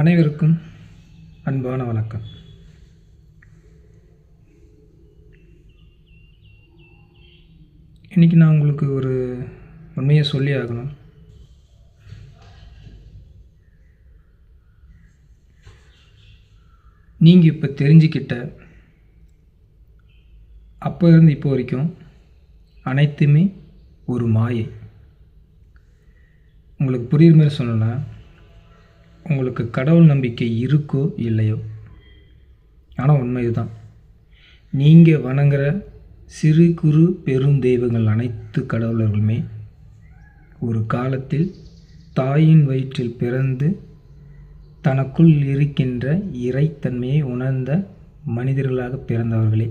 அனைவருக்கும் அன்பான வணக்கம். இன்றைக்கி நான் உங்களுக்கு ஒரு உண்மையை சொல்லி ஆகணும். நீங்கள் இப்போ தெரிஞ்சுக்கிட்ட அப்போ இருந்து இப்போ வரைக்கும் அனைத்துமே ஒரு மாயை. உங்களுக்கு புரியுற மாதிரி சொல்லணும்னா உங்களுக்கு கடவுள் நம்பிக்கை இருக்கோ இல்லையோ? ஆனால் உண்மை இதுதான். நீங்கள் வணங்குற சிறு குறு பெரும் தெய்வங்கள் அனைத்து கடவுளர்களுமே ஒரு காலத்தில் தாயின் வயிற்றில் பிறந்து தனக்குள் இருக்கின்ற இறைத்தன்மையை உணர்ந்த மனிதர்களாக பிறந்தவர்களே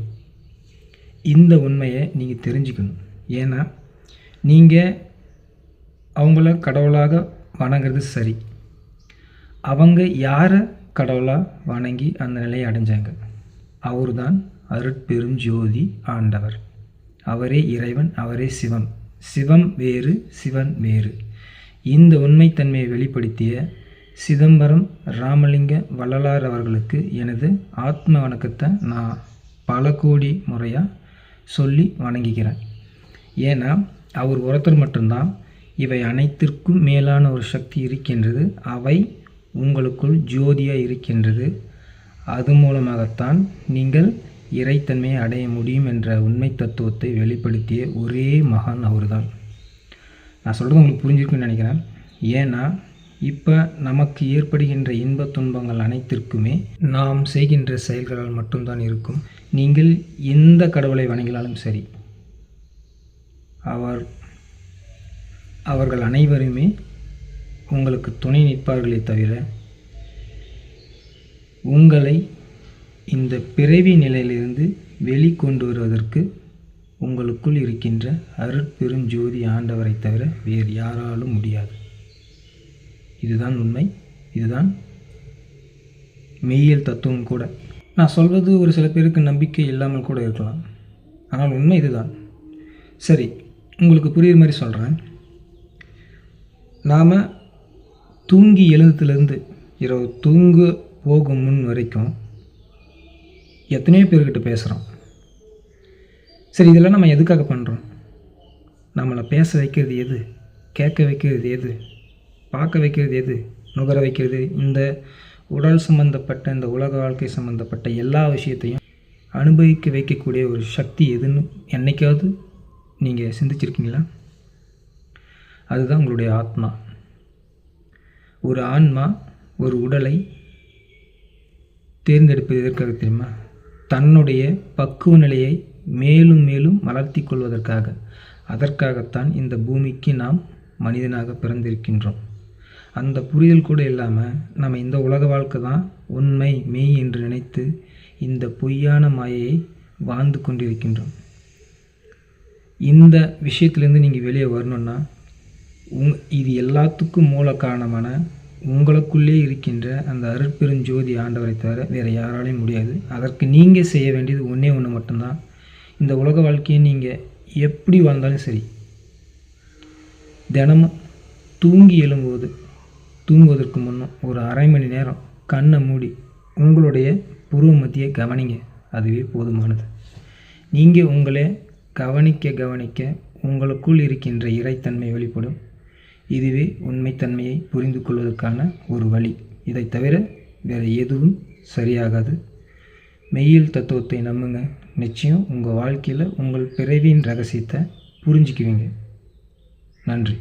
இந்த உண்மையை நீங்கள் தெரிஞ்சுக்கணும். ஏன்னா நீங்கள் அவங்கள கடவுளாக வணங்குறது சரி. அவங்க யாரை கடவுளாக வணங்கி அந்த நிலையை அடைஞ்சாங்க? அவர் தான் அருட்பெரும் ஜோதி ஆண்டவர். அவரே இறைவன் அவரே சிவம். சிவம் வேறு சிவன் வேறு. இந்த உண்மைத்தன்மையை வெளிப்படுத்திய சிதம்பரம் ராமலிங்க வள்ளலார் அவர்களுக்கு எனது ஆத்ம வணக்கத்தை நான் பல கோடி முறையாக சொல்லி வணங்கிக்கிறேன் ஏன்னா அவர் ஒருத்தர் மட்டும்தான் இவை அனைத்திற்கும் மேலான ஒரு சக்தி இருக்கின்றது. அவை உங்களுக்குள் ஜோதியாக இருக்கின்றது. அது மூலமாகத்தான் நீங்கள் இறைத்தன்மையை அடைய முடியும் என்ற உண்மை தத்துவத்தை வெளிப்படுத்திய ஒரே மகான் அவர்தான். நான் சொல்கிறது உங்களுக்கு புரிஞ்சிருக்குன்னு நினைக்கிறேன். ஏன்னா இப்போ நமக்கு ஏற்படுகின்ற இன்ப துன்பங்கள் அனைத்திற்குமே நாம் செய்கின்ற செயல்களால் மட்டும்தான் இருக்கும். நீங்கள் எந்த கடவுளை வணங்கினாலும் சரி அவர் அவர்கள் அனைவருமே உங்களுக்கு துணை நிற்பார்களே தவிர உங்களை இந்த பிறவி நிலையிலிருந்து வெளிக்கொண்டு வருவதற்கு உங்களுக்குள் இருக்கின்ற அருட்பெருஞ்சோதி ஆண்டவரை தவிர வேறு யாராலும் முடியாது. இதுதான் உண்மை. இதுதான் மெய்யியல் தத்துவம் கூட. நான் சொல்வது ஒரு சில பேருக்கு நம்பிக்கை இல்லாமல் கூட இருக்கலாம். ஆனால் உண்மை இதுதான். சரி உங்களுக்கு புரியுற மாதிரி சொல்கிறேன் நாம் தூங்கி எழுதுலேருந்து இரவு தூங்க போகும் முன் வரைக்கும் எத்தனையோ பேர்கிட்ட பேசுகிறோம் சரி இதெல்லாம் நம்ம எதுக்காக பண்ணுறோம் நம்மளை பேச வைக்கிறது எது? கேட்க வைக்கிறது எது? பார்க்க வைக்கிறது எது? நுகர வைக்கிறது? இந்த உடல் சம்பந்தப்பட்ட இந்த உலக வாழ்க்கை சம்மந்தப்பட்ட எல்லா விஷயத்தையும் அனுபவிக்க வைக்கக்கூடிய ஒரு சக்தி எதுன்னு என்னைக்காவது நீங்கள் சிந்திச்சிருக்கீங்களா? அதுதான் உங்களுடைய ஆத்மா. ஒரு ஆன்மா ஒரு உடலை தேர்ந்தெடுப்பது எதற்காக தெரியுமா? தன்னுடைய பக்குவ நிலையை மேலும் மேலும் வளர்த்தி கொள்வதற்காக. அதற்காகத்தான் இந்த பூமிக்கு நாம் மனிதனாக பிறந்திருக்கின்றோம். அந்த புரிதல் கூட இல்லாமல் நம்ம இந்த உலக வாழ்க்கை தான் உண்மை மெய் என்று நினைத்து இந்த பொய்யான மாயையை வாழ்ந்து கொண்டிருக்கின்றோம். இந்த விஷயத்துலேருந்து நீங்கள் வெளியே வரணுன்னா உங் இது எல்லாத்துக்கும் மூல காரணமான உங்களுக்குள்ளே இருக்கின்ற அந்த அருட்பெருஞ்சோதி ஆண்டவரை தவிர வேறு யாராலையும் முடியாது. அதற்கு நீங்கள் செய்ய வேண்டியது ஒன்றே ஒன்று மட்டும்தான். இந்த உலக வாழ்க்கையை நீங்கள் எப்படி வாழ்ந்தாலும் சரி தினமும் தூங்கி எழும்போது தூங்குவதற்கு முன்னும் ஒரு அரை மணி நேரம் கண்ணை மூடி உங்களுடைய புருவ மத்தியை கவனிங்க. அதுவே போதுமானது. நீங்கள் உங்களை கவனிக்க கவனிக்க உங்களுக்குள் இருக்கின்ற இறைத்தன்மை வெளிப்படும். இதுவே உண்மைத்தன்மையை புரிந்து கொள்வதற்கான ஒரு வழி. இதை தவிர வேறு எதுவும் சரியாகாது. மெய்யியல் தத்துவத்தை நம்புங்க. நிச்சயம் உங்கள் வாழ்க்கையில் உங்கள் பிறவியின் ரகசியத்தை புரிஞ்சுக்குவீங்க. நன்றி.